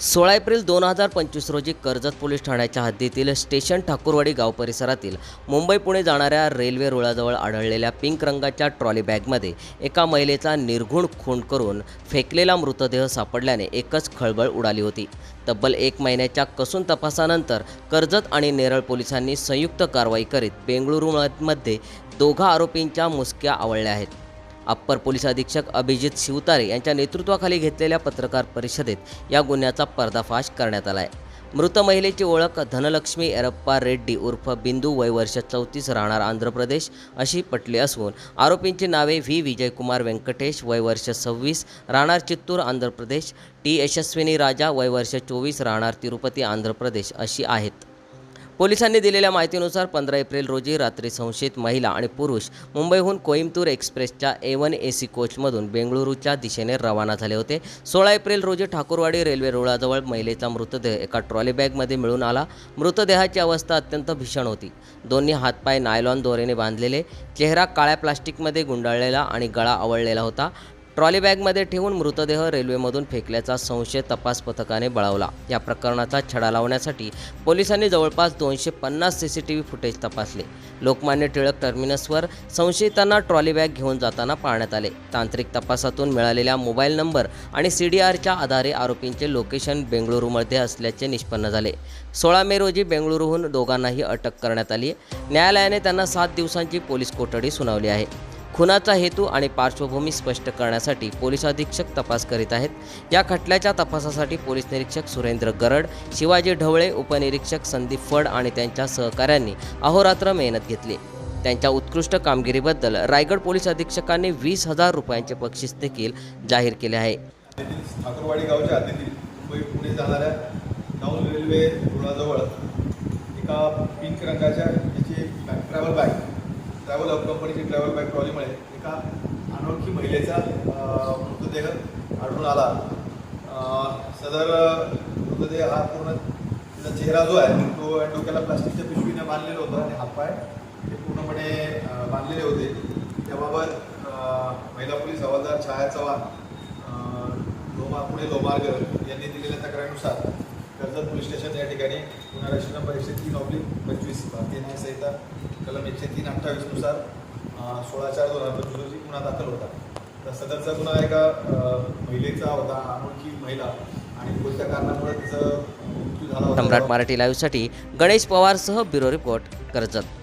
सोळा एप्रिल दोन हजार पंचवीस रोजी कर्जत पोलीस ठाण्याच्या हद्दीतील स्टेशन ठाकूरवाडी गाव परिसरातील मुंबई पुणे जाणाऱ्या रेल्वे रुळाजवळ आढळलेल्या पिंक रंगाच्या ट्रॉली बॅगमध्ये एका महिलेचा निर्घुण खून करून फेकलेला मृतदेह सापडल्याने एकच खळबळ उडाली होती. तब्बल एक महिन्याच्या कसून तपासानंतर कर्जत आणि नेरळ पोलिसांनी संयुक्त कारवाई करीत बेंगळुरूमध्ये दोघा आरोपींच्या मुसक्या आवळल्या आहेत. अप्पर पोलीस अधीक्षक अभिजित शिवतारे यांच्या नेतृत्वाखाली घेतलेल्या पत्रकार परिषदेत या गुन्ह्याचा पर्दाफाश करण्यात आला आहे मृत महिलेची ओळख धनलक्ष्मी एरप्पा रेड्डी उर्फ बिंदू वय वर्ष चौतीस राहणार आंध्र प्रदेश अशी पटली असून आरोपींची नावे व्ही. विजयकुमार व्यंकटेश वय वर्ष सव्वीस राहणार चित्तूर आंध्र प्रदेश टी. यशस्विनी राजा वय वर्ष चोवीस राहणार तिरुपती आंध्र प्रदेश अशी आहेत. पोलिसांनी दिलेल्या माहितीनुसार पंधरा एप्रिल रोजी रात्री संशयित महिला आणि पुरुष मुंबईहून कोईमतूर एक्सप्रेसच्या ए वन ए सी कोचमधून बेंगळुरूच्या दिशेने रवाना झाले होते. सोळा एप्रिल रोजी ठाकूरवाडी रेल्वे रुळाजवळ महिलेचा मृतदेह एका ट्रॉली बॅगमध्ये मिळून आला. मृतदेहाची अवस्था अत्यंत भीषण होती. दोन्ही हातपाय नायलॉन दोरेने बांधलेले चेहरा काळ्या प्लास्टिकमध्ये गुंडाळलेला आणि गळा आवळलेला होता. ट्रॉली बॅगमध्ये ठेवून मृतदेह रेल्वेमधून फेकल्याचा संशय तपास पथकाने बळावला. या प्रकरणाचा छडा लावण्यासाठी पोलिसांनी जवळपास दोनशे पन्नास C C T V footage तपासले. लोकमान्य टिळक टर्मिनसवर संशयितांना ट्रॉली बॅग घेऊन जाताना पाहण्यात आले. तांत्रिक तपासातून मिळालेल्या मोबाईल नंबर आणि सी डी आरच्या आधारे आरोपींचे लोकेशन बेंगळुरूमध्ये असल्याचे निष्पन्न झाले. सोळा मे रोजी बेंगळुरूहून दोघांनाही अटक करण्यात आली. न्यायालयाने त्यांना सात दिवसांची पोलीस कोठडी सुनावली आहे. खुनाचा हेतू आणि पार्श्वभूमी स्पष्ट करण्यासाठी पोलीस अधीक्षक तपास करीत आहेत. या खटल्याच्या तपासासाठी पोलीस निरीक्षक सुरेंद्र गरड शिवाजी ढवळे उपनिरीक्षक संदीप फड आणि त्यांच्या सहकाऱ्यांनी अहोरात्र मेहनत घेतली. त्यांच्या उत्कृष्ट कामगिरीबद्दल रायगड पोलीस अधीक्षकांनी वीस हजार रुपयांचे बक्षीस देखील जाहीर केले आहे. ठाकूरवाडी गावच्या हद्दीतील मुंबई पुणे जाणाऱ्या डाऊन रेल्वे रुळाजवळ एका पिंक रंगाच्या ट्रॅव्हल बॅग ट्रॅव्हल अप कंपनीची ट्रॅव्हल बॅग ट्रॉलीमुळे एका अनोळखी महिलेचा मृतदेह आढळून आला. सदर मृतदेह हा पूर्ण तिचा चेहरा जो आहे तो डोक्याला प्लास्टिकच्या पिशवीने बांधलेला होता आणि हातपाय हे पूर्णपणे बांधलेले होते. त्याबाबत महिला पोलीस हवालदार छाया चव्हाण लोमा पुणे लोमार्ग यांनी दिलेल्या तक्रारीनुसार कर्जत पोलीस स्टेशन या ठिकाणी गुन्हा रजिस्टर नंबर एकशे तीन ऑब्लिक पंचवीस भारतीय न्यायसंहिता कलम एकशे तीन अठ्ठावीसनुसार सोळा चार दोन हजार पंचवीस रोजी गुन्हा दाखल होता. तर सदरचा गुन्हा एका महिलेचा होता अनोळखी महिला. आणि कोणत्या कारणामुळे तिचं मृत्यू झाला सम्राट मराठी लाईव्हसाठी गणेश पवारसह ब्युरो रिपोर्ट कर्जत.